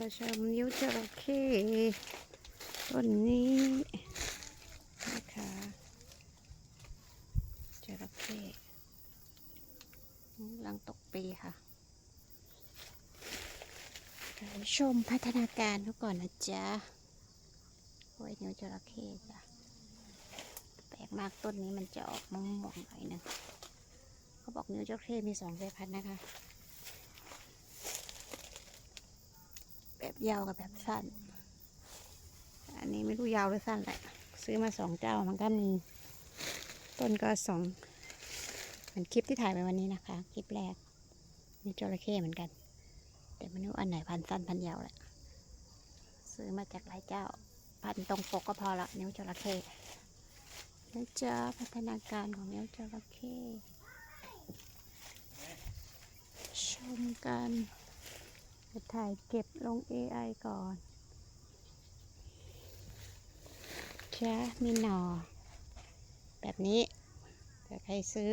มาชมนิ้วจระเข้ต้นนี้นะคะจระเข้กำลังตกปีค่ะชมพัฒนาการเขาก่อนนะจ๊ะโอ้ยนิ้วจระเข้จ้ะแปลกมากต้นนี้มันจะออกม่วงๆหน่อยนึงเขาบอกนิ้วจระเข้มีสองสายพันธุ์นะคะ แบบยาวกับแบบสั้น อันนี้ไม่รู้ยาวหรือสั้นแหละซื้อมาสองเจ้ามันก็มีต้นก็สองเหมือนคลิปที่ถ่ายไปวันนี้นะคะ คลิปแรกมีจระเข้เหมือนกัน แต่ไม่รู้อันไหนพันสั้นพันยาวแหละซื้อมาจากหลายเจ้า พันตรงปกก็พอละนิ้วจระเข้นะจ๊ะพัฒนาการของนิ้วจระเข้ชมกัน จะถ่ายเก็บลง AI ก่อนแค่มีหนอ แบบนี้แต่ใครซื้อ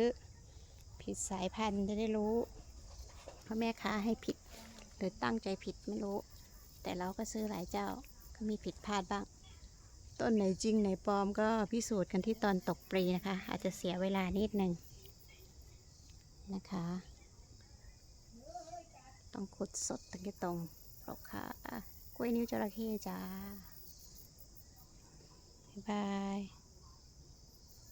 ผิดสายพันธุ์จะได้รู้เพราะแม่ค้าให้ผิด หรือตั้งใจผิดไม่รู้ แต่เราก็ซื้อหลายเจ้าก็มีผิดพลาดบ้าง ต้นไหนจริงไหนปลอมก็พิสูจน์กันที่ตอนตกปรีนะคะ อาจจะเสียเวลานิดนึงนะคะ ต้องขุดสดถึงจะตรงปลอกค่ะกล้วยนิ้วจระเข้จ้า บ๊ายบาย